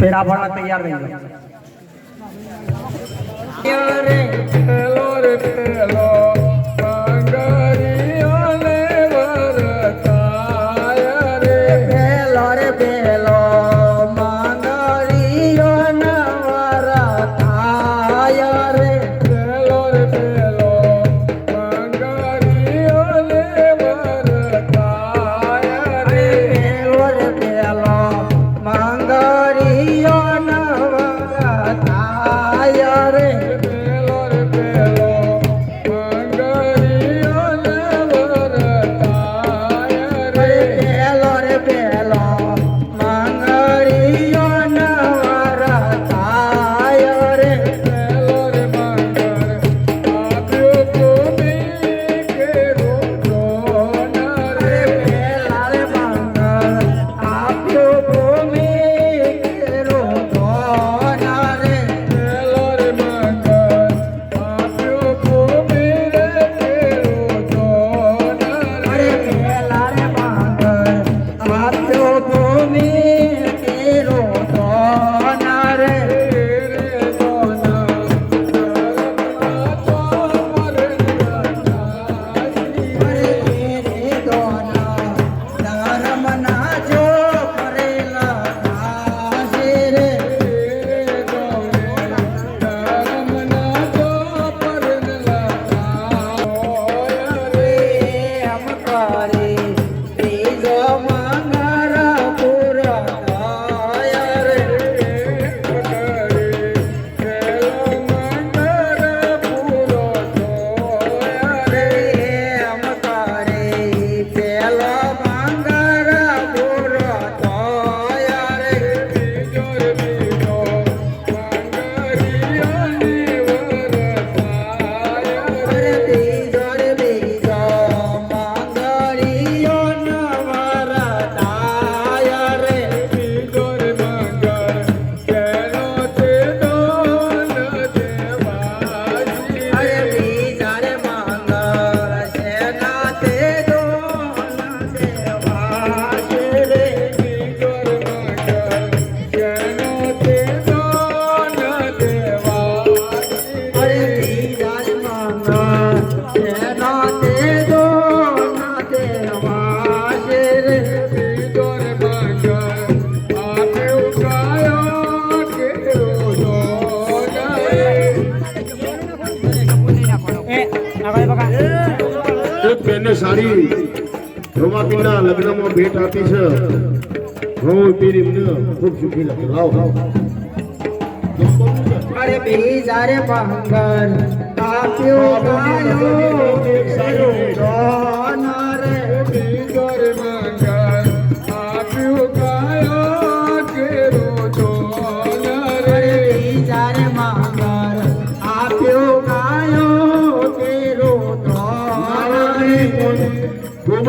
પેડા ભરવા તૈયાર થઈ ગયો બેનને સાડી રોમાપીના લગ્નમાં ભેટ આપી છે. હું પીરી ખૂબ સુખી લાગે. લાવ અરે બે જારે પંગર આપ્યો ગાયો.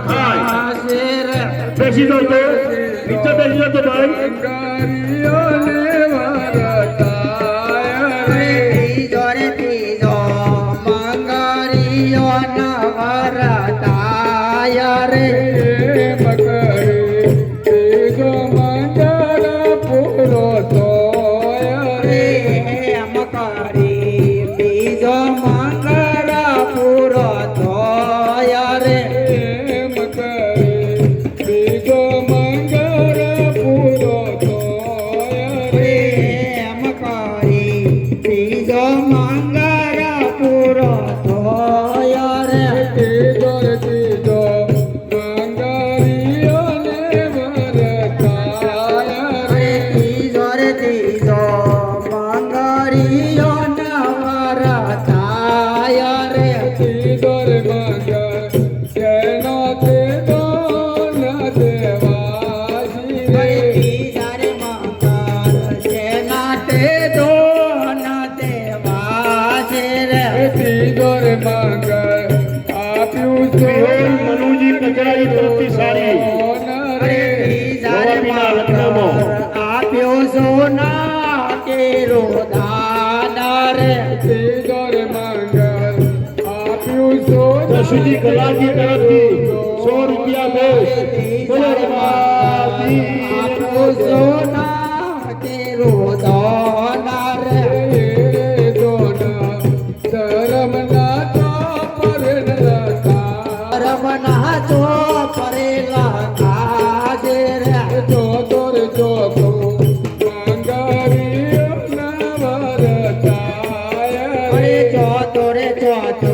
થાય બેસી જાવ તો નીચે બેસી જાવ તો મકરી બીજો મંગળ પૂરો થયા રે 执着的自。બિહોર મનુજી કચરાની તરફથી સારી રે મંગળ આપ્યો સોના કેરો દાન રે ત્રીજો આપ્યું સોના દશુજી કલાજી સો રૂપિયા દસ બોલો આપ્યો સોના કેરો દાન રે રે દોના ધર્મના મંગળીઓ નવરતાય અરે રે ચોથો રે ચોથો